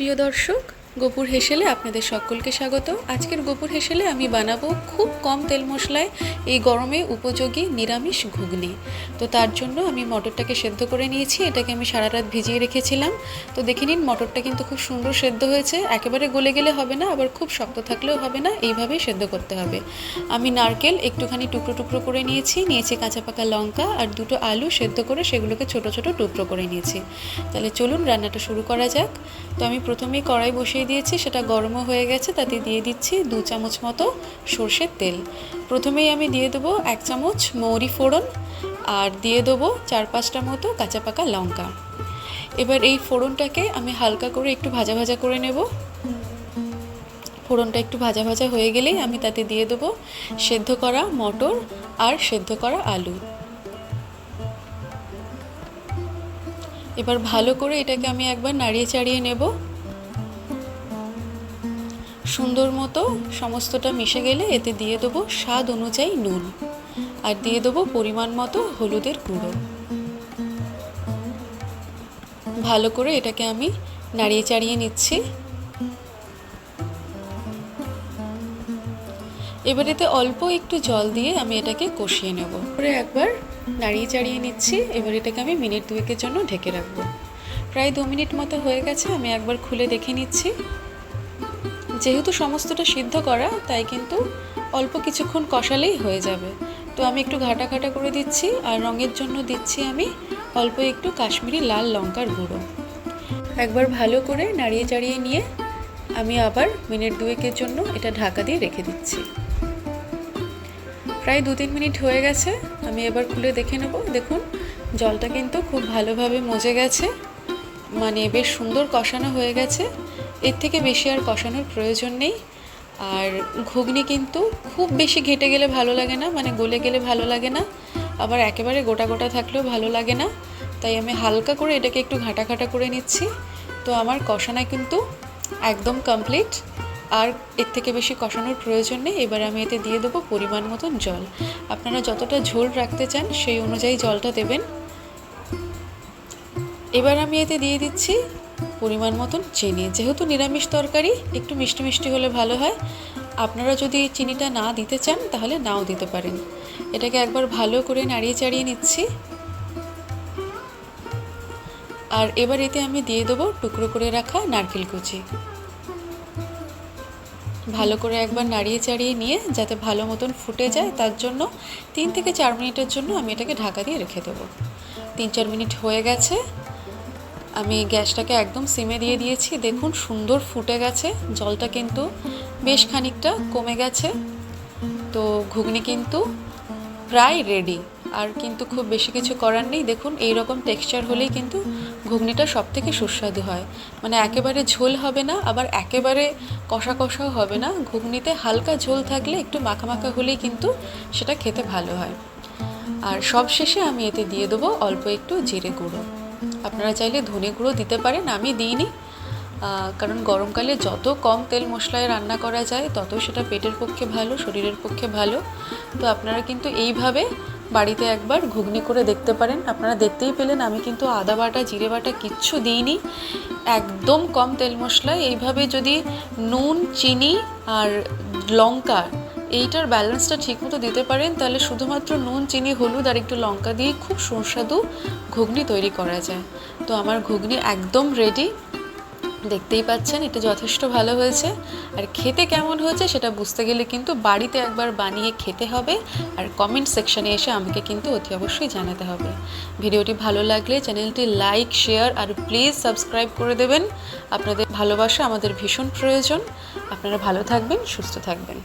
প্রিয় দর্শক গোপুর হেসেলে আপনাদের সকলকে স্বাগত। আজকের গোপুর হেসেলে আমি বানাবো খুব কম তেল মশলায় এই গরমে উপযোগী নিরামিষ ঘুগনি। তো তার জন্য আমি মটরটাকে সেদ্ধ করে নিয়েছি, এটাকে আমি সারা রাত ভিজিয়ে রেখেছিলাম। তো দেখে নিন, মটরটা কিন্তু খুব সুন্দর সেদ্ধ হয়েছে। একেবারে গলে গেলে হবে না, আবার খুব শক্ত থাকলেও হবে না, এইভাবেই সেদ্ধ করতে হবে। আমি নারকেল একটুখানি টুকরো টুকরো করে নিয়েছি নিয়েছি কাঁচা পাকা লঙ্কা আর দুটো আলু সেদ্ধ করে সেগুলোকে ছোট ছোট টুকরো করে নিয়েছি। তাহলে চলুন রান্নাটা শুরু করা যাক। তো আমি প্রথমেই কড়াই বসিয়ে দিয়েছি, সেটা গরমও হয়ে গেছে, তাতে দিয়ে দিচ্ছি দু চামচ মতো সর্ষের তেল। প্রথমেই আমি দিয়ে দেবো এক চামচ মৌরি ফোড়ন আর দিয়ে দেবো চার পাঁচটা মতো কাঁচা পাকা লঙ্কা। এবার এই ফোড়নটাকে আমি হালকা করে একটু ভাজা ভাজা করে নেব। ফোড়নটা একটু ভাজা ভাজা হয়ে গেলেই আমি তাতে দিয়ে দেবো সেদ্ধ করা মটর আর সেদ্ধ করা আলু। এবার ভালো করে এটাকে আমি একবার নাড়িয়ে চাড়িয়ে নেব। সুন্দর মতো সমস্তটা মিশে গেলে এতে দিয়ে দেবো স্বাদ অনুযায়ী নুন। আর দিয়ে দেবো পরিমাণ মতো হলুদের গুঁড়ো। ভালো করে এটাকে আমি নাড়িয়ে চাড়িয়ে নিচ্ছি। এবার এতে অল্প একটু জল দিয়ে আমি এটাকে কষিয়ে নেব। করে একবার নাড়িয়ে চাড়িয়ে নিচ্ছি। এবার এটাকে আমি মিনিট দুয়েকের জন্য ঢেকে রাখব। প্রায় দু মিনিট মতো হয়ে গেছে, আমি একবার খুলে দেখে নিচ্ছি। যেহেতু সমস্তটা সিদ্ধ করা, তাই কিন্তু অল্প কিছুক্ষণ কষালেই হয়ে যাবে। তো আমি একটু ঘাটা ঘাটা করে দিচ্ছি, আর রঙের জন্য দিচ্ছি আমি অল্প একটু কাশ্মীরি লাল লঙ্কার গুঁড়ো। একবার ভালো করে নাড়িয়ে চাড়িয়ে নিয়ে আমি আবার মিনিট দুয়েকের জন্য এটা ঢাকা দিয়ে রেখে দিচ্ছি। প্রায় দু তিন মিনিট হয়ে গেছে, আমি এবার খুলে দেখে নেব। দেখুন, জলটা কিন্তু খুব ভালোভাবে মজে গেছে মানে বেশ সুন্দর কষানো হয়ে গেছে। এর থেকে বেশি আর কষানোর প্রয়োজন নেই। আর ঘুগনি কিন্তু খুব বেশি ঘেটে গেলে ভালো লাগে না মানে গলে গেলে ভালো লাগে না। আবার একেবারে গোটা গোটা থাকলেও ভালো লাগে না। তাই আমি হালকা করে এটাকে একটু ঘাটা ঘাটা করে নিচ্ছি। তো আমার কষানা কিন্তু একদম কমপ্লিট আর এর থেকে বেশি কষানোর প্রয়োজন নেই। এবার আমি এতে দিয়ে দেবো পরিমাণ মতন জল। আপনারা যতটা ঝোল রাখতে চান সেই অনুযায়ী জলটা দেবেন। এবার আমি এতে দিয়ে দিচ্ছি পরিমাণ মতন চিনি যেহেতু নিরামিষ তরকারি, একটু মিষ্টি মিষ্টি হলে ভালো হয়। আপনারা যদি চিনিটা না দিতে চান, তাহলে নাও দিতে পারেন। এটাকে একবার ভালো করে নাড়িয়ে চাড়িয়ে নিচ্ছি। আর এবার এতে আমি দিয়ে দেবো টুকরো করে রাখা নারকেল কুচি। ভালো করে একবার নাড়িয়ে চাড়িয়ে নিয়ে, যাতে ভালো মতন ফুটে যায়, তার জন্য তিন থেকে চার মিনিটের জন্য আমি এটাকে ঢাকা দিয়ে রেখে দেবো। তিন চার মিনিট হয়ে গেছে। আমি গ্যাসটাকে একদম সিমে দিয়ে দিয়েছি। দেখুন, সুন্দর ফুটে গেছে, জলটা কিন্তু বেশ খানিকটা কমে গেছে। তো ঘুগনি কিন্তু প্রায় রেডি আর কিন্তু খুব বেশি কিছু করার নেই। দেখুন এই রকম টেক্সচার হলেই কিন্তু ঘুগনিটা সব থেকে সুস্বাদু হয়। মানে একেবারে ঝোল হবে না, আবার একেবারে কষা কষাও হবে না। ঘুগনিতে হালকা ঝোল থাকলে একটু মাখা মাখা হলেই কিন্তু সেটা খেতে ভালো হয়। আর সব শেষে আমি এতে দিয়ে দেবো অল্প একটু জিরে গুঁড়ো। আপনারা চাইলে ধনে গুঁড়ো দিতে পারেন, আমি দিইনি। কারণ গরমকালে যত কম তেল মশলায় রান্না করা যায়, তত সেটা পেটের পক্ষে ভালো, শরীরের পক্ষে ভালো। তো আপনারা কিন্তু এইভাবে বাড়িতে একবার ঘুগনি করে দেখতে পারেন। আপনারা দেখতেই পেলেন, আমি কিন্তু আদা বাটা, জিরে বাটা কিচ্ছু দিইনি। একদম কম তেল মশলায়। এইভাবে যদি নুন, চিনি আর লঙ্কা এইটার ব্যালেন্সটা ঠিকমতো দিতে পারেন, তাহলে শুধুমাত্র নুন, চিনি, হলুদ আর একটু লঙ্কা দিয়ে খুব সুস্বাদু ঘুগনি তৈরি করা যায়। তো আমার ঘুগনি একদম রেডি দেখতেই পাচ্ছেন, এটা যথেষ্ট ভালো হয়েছে। আর খেতে কেমন হয়েছে সেটা বুঝতে গেলে কিন্তু বাড়িতে একবার বানিয়ে খেতে হবে। আর কমেন্ট সেকশনে এসে আমাকে কিন্তু অতি অবশ্যই জানাতে হবে। ভিডিওটি ভালো লাগলে চ্যানেলটি লাইক শেয়ার আর প্লিজ সাবস্ক্রাইব করে দেবেন। আপনাদের ভালোবাসা আমাদের ভীষণ প্রয়োজন। আপনারা ভালো থাকবেন, সুস্থ থাকবেন।